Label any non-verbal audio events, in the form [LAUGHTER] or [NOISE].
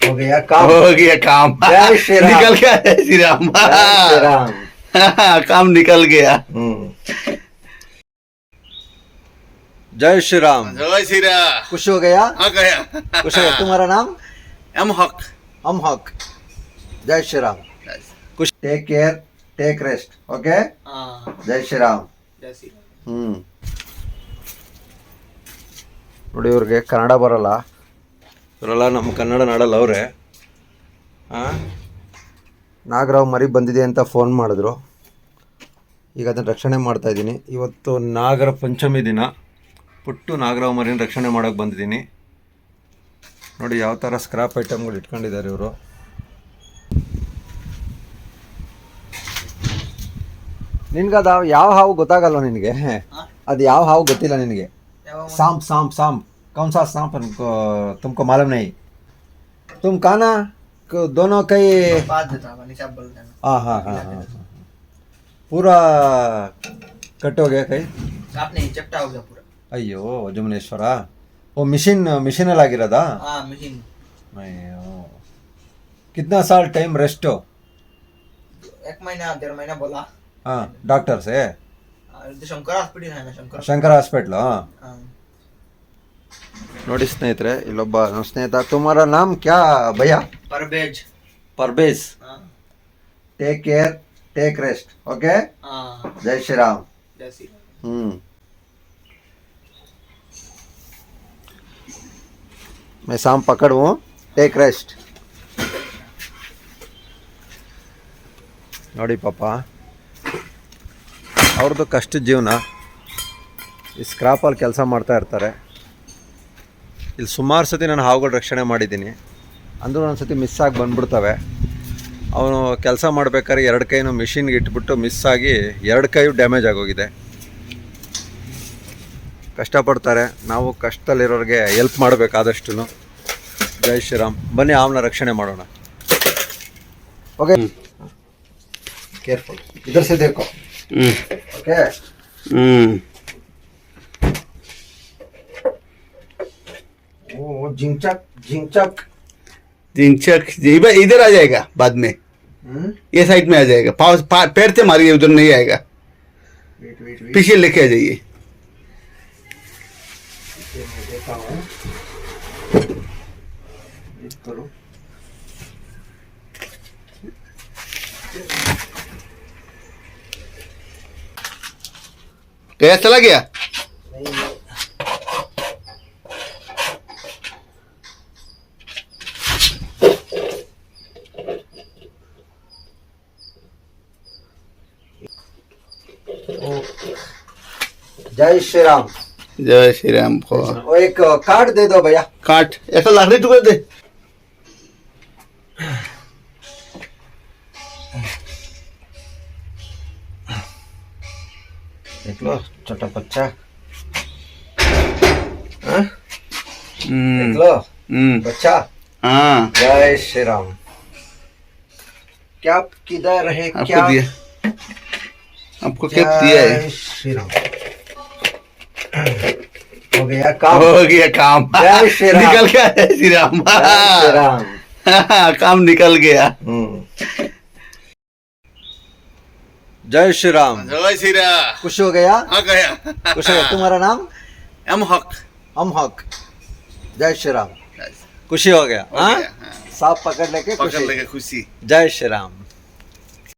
हो गया काम हो गया काम जय श्री राम। निकल गया जय श्री राम जय श्री राम काम निकल गया हम्म। जय श्री राम जय श्री राम खुश हो गया हाँ गया खुश हो गया तुम्हारा नाम एम हक हम हक जय श्री राम खुश take care take rest okay जय श्री राम ಹ್ಮ್ ನೋಡಿ ಇವ್ರಿಗೆ ಕನ್ನಡ ಬರಲ್ಲ ಇವರೆಲ್ಲ ನಮ್ಮ ಕನ್ನಡ ನಾಡಲ್ಲ ಅವರೇ. ನಾಗರಾವ್ ಮರಿ ಬಂದಿದೆ ಅಂತ ಫೋನ್ ಮಾಡಿದ್ರು. ಈಗ ಅದನ್ನು ರಕ್ಷಣೆ ಮಾಡ್ತಾ ಇದ್ದೀನಿ. ಇವತ್ತು ನಾಗರ ಪಂಚಮಿ ದಿನ. ಪುಟ್ಟು ನಾಗರಾವ್ ಮರಿನ ರಕ್ಷಣೆ ಮಾಡೋಕ್ಕೆ ಬಂದಿದ್ದೀನಿ. ನೋಡಿ ಯಾವ ಥರ ಸ್ಕ್ರಾಪ್ ಐಟಮ್ಗಳು ಇಟ್ಕೊಂಡಿದ್ದಾರೆ ಇವರು. ನಿನ್ಗದ ಯಾವ ಹಾವು ಗೊತ್ತಾಗಲ್ವ ನಿನಗೆ? ಅದು ಯಾವ ಹಾವು ಗೊತ್ತಿಲ್ಲ ನಿನಗೆ? ಸಾಂಪ್ ಸಾಂಪ್ ಸಾಂಪ್ कौन सा सांप हमको तुमको मालूम नहीं तुम खाना क- दोनों कई बात देता हूँ निशाब बोल देना हाँ हाँ हाँ हाँ हाँ। पूरा कट हो गया कई आप नहीं चपटा हो गया पूरा ಅಯ್ಯೋ ಜಮುನೇಶ್ವರ ಓ ಮಿಷಿನ್ ಮಿಷಿನಲ್ಲಿ ಆಗಿರೋದಾ हाँ मशीन ಅಯ್ಯೋ कितना साल टाइम रेस्ट एक महीना डेढ़ महीना बोला हाँ डॉक्टर से और इधर शंकर हॉस्पिटल है ना शंकर ಶಂಕರ ಹಾಸ್ಪಿಟ್ಲು हाँ ನೋಡಿ ಸ್ನೇಹಿತರೆ ಇಲ್ಲೊಬ್ಬ ನಮ್ಮ ಸ್ನೇಹಿತ ತುಮಾರ ನಾಮ್ ಕ್ಯಾ ಭಯ್ಯ परवेज ಪರ್ಬೇಸ್ हाँ take care take rest okay हाँ ಜೈ ಶ್ರೀರಾಮ್ जय श्री राम। हम्म मैं शाम पकड़ू टेक रेस्ट ನೋಡಿ ಪಾಪ ಅವ್ರದ್ದು ಕಷ್ಟದ ಜೀವನ ಈ ಸ್ಕ್ರಾಪಲ್ಲಿ ಕೆಲಸ ಮಾಡ್ತಾ ಇರ್ತಾರೆ ಇಲ್ಲಿ ಸುಮಾರು ಸತಿ ನಾನು ಹಾವುಗಳ ರಕ್ಷಣೆ ಮಾಡಿದ್ದೀನಿ. ಅಂದರೂ ಒಂದು ಸತಿ ಮಿಸ್ ಆಗಿ ಬಂದ್ಬಿಡ್ತವೆ. ಅವನು ಕೆಲಸ ಮಾಡಬೇಕಾದ್ರೆ ಎರಡು ಕೈನೂ ಮಿಷಿನ್ಗೆ ಇಟ್ಬಿಟ್ಟು ಮಿಸ್ ಆಗಿ ಎರಡು ಕೈಯೂ ಡ್ಯಾಮೇಜ್ ಆಗೋಗಿದೆ. ಕಷ್ಟಪಡ್ತಾರೆ. ನಾವು ಕಷ್ಟದಲ್ಲಿರೋರಿಗೆ ಹೆಲ್ಪ್ ಮಾಡಬೇಕಾದಷ್ಟು ಜೈ ಶ್ರೀರಾಮ್. ಬನ್ನಿ ಅವನ ರಕ್ಷಣೆ ಮಾಡೋಣ. ಓಕೆ ಕೇರ್ಫುಲ್ ಇದರ ಓಕೆ ದೇಖೋ ओ जिंचक जिंचक। जिंचक इधर इधर आ जाएगा बाद में। हम्म? ये साइड में आ जाएगा। पाँव पा, पैर से मारिए उधर नहीं आएगा। पीछे लेके आ जाइए। करो। गया? चला गया? जय श्री राम जय श्री राम को एक कार्ड दे दो भैया। काट ऐसा लाकड़ी टुकड़े दे। देख लो छोटा बच्चा। हाँ? देख हम्म, लो हम्म, बच्चा। हाँ। जय श्री राम क्या किधर है? क्या आपको क्या दिया है? श्री राम। हो गया काम। हो गया काम। जय श्री राम। निकल गया जय श्री राम। श्री राम। [LAUGHS] काम निकल गया। हम्म। जय श्री राम। जय श्री राम। खुश हो गया? हाँ गया। खुश हो गया। तुम्हारा नाम? एम हक। हम हक। जय श्री राम। खुशी हो गया। हो हाँ? हाँ। सांप पकड़ लेके पकड़ लेगा खुशी। जय श्री राम।